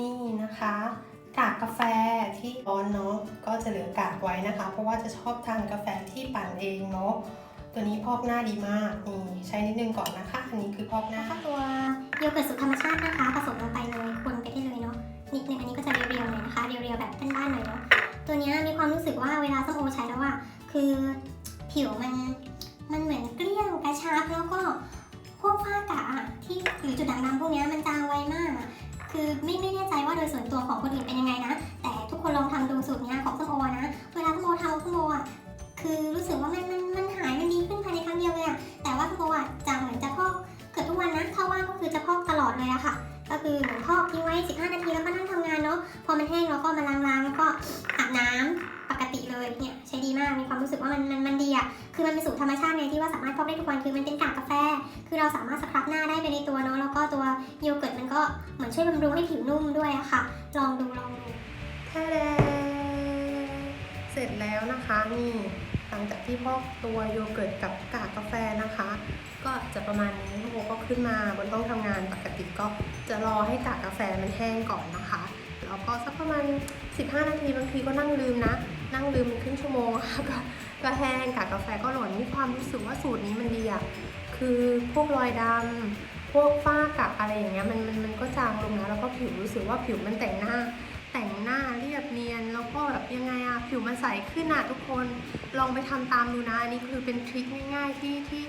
นี่นะคะ กากกาแฟที่ร้อนเนาะก็จะเหลือกากไว้นะคะ เพราะว่าจะชอบทานกาแฟที่ปั่นเองเนาะตัวนี้พอกหน้าดีมากนี่ใช้นิดนึงก่อนนะคะ อันนี้คือพอกหน้าแล้วตัวโยเกิร์ตสูตรธรรมชาตินะคะผสมลงไปเลยคนไปได้เลยเนาะนิดนึงอันนี้ก็จะเรียวๆหน่อยนะคะเรียวๆแบบบ้านๆหน่อยเนาะตัวนี้มีความรู้สึกว่าเวลาส้มโอใช้แล้วอะคือผิวมันมันเหมือนเกลี้ยงกระชับแล้วก็พวกฝ้ากระอะที่หรือจุดด่างดำพวกเนี้ ของคนอื่นเป็นยังไงนะ แต่ทุกคนลองทำดูสูตรเนี้ยของส้มโอนะ เวลาส้มโอทำส้มโออะคือรู้สึกว่ามันมันมันหายมันดีขึ้นภายในครั้งเดียวเลยอะแต่ว่าส้มโออะจะเหมือนจะพอกเกิดทุกวันนะถ้าว่างก็คือจะพอกตลอดเลยอะค่ะ ก็คือเหมือนพอกทิ้งไว้ 15 นาทีแล้วก็นั่งทำงานเนาะพอมันแห้งเราก็มาล้างๆแล้วก็อาบน้ำปกติเลยเนี่ยใช้ดีมากมีความรู้สึกว่ามันมันมันดีอะคือมันเป็นสูตรธรรมชาติไงที่ว่าสามารถพอกได้ทุกวันคือมันเป็นกากกาแฟ คือเราสามารถสครับหน้าได้ไปในตัวเนาะแล้วก็ตัวโยเมันช่วยบำรุงให้ผิวนุ่มด้วยอะค่ะ ลองดูลองดูแท้แดเสร็จแล้วนะคะนี่หลังจากที่พอกตัวโยเกิร์ตกับกากกาแฟนะคะ ก็จะประมาณนี้พวกก็ขึ้นมาบนห้องทำงานปกติก็จะรอให้กากกาแฟมันแห้งก่อนนะคะแล้วก็สักประมาณ 15 นาทีบางทีก็นั่งลืมนะ นั่งลืมเป็นครึ่งชั่วโมงก็ก็แห้งกากกาแฟก็หล่นมีความรู้สึกว่าสูตรนี้มันดีอะคือพวกรอยดำ พวกฝ้ากระอะไรอย่างเงี้ยมันมันมันก็จางลงนะแล้วก็ผิวรู้สึกว่าผิวมันแต่งหน้า แต่งหน้าเรียบเนียน แล้วก็แบบยังไงอะผิวมันใสขึ้นอะทุกคนลองไปทำตามดูนะอันนี้คือเป็นทริคง่ายๆที่ที่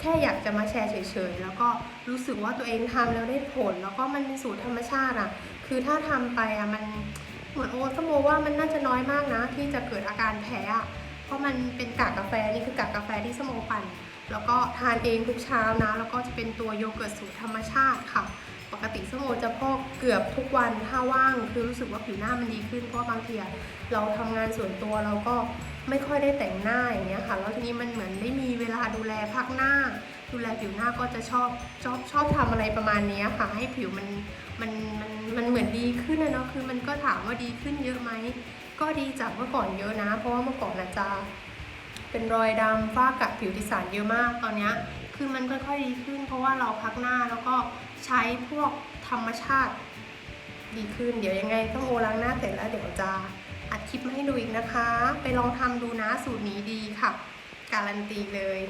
แค่อยากจะมาแชร์เฉยๆ แล้วก็รู้สึกว่าตัวเองทำแล้วได้ผล แล้วก็มันเป็นสูตรธรรมชาติอะคือถ้าทำไปอะมันเหมือนโอ้สโมว่ามันน่าจะน้อยมากนะ ที่จะเกิดอาการแพ้อะเพราะมันเป็นกากกาแฟนี่คือกากกาแฟที่สโมปั่น แล้วก็ทานเองทุกเช้านะ แล้วก็จะเป็นตัวโยเกิร์ตสูตรธรรมชาติค่ะ ปกติสโมจะพอกเกือบทุกวันถ้าว่าง คือรู้สึกว่าผิวหน้ามันดีขึ้น เพราะบางทีเราทำงานส่วนตัวเราก็ไม่ค่อยได้แต่งหน้าอย่างเงี้ยค่ะ แล้วทีนี้มันเหมือนได้มีเวลาดูแลพักหน้า ดูแลผิวหน้าก็จะชอบชอบชอบทำอะไรประมาณนี้ค่ะ ให้ผิวมันมันมันมันเหมือนดีขึ้นนะเนาะคือมันก็ถามว่าดีขึ้นเยอะไหมก็ดีจากเมื่อก่อนเยอะนะ เพราะว่าเมื่อก่อนอาจจะ เป็นรอยดำฝ้ากระผิวที่สารเยอะมากตอนนี้คือมันค่อยๆดีขึ้น เพราะว่าเราพักหน้าแล้วก็ใช้พวกธรรมชาติดีขึ้น เดี๋ยวยังไงต้องโอล้างหน้าเสร็จแล้วเดี๋ยวจะอัดคลิปมาให้ดูอีกนะคะ ไปลองทำดูนะสูตรนี้ดีค่ะ การันตีเลย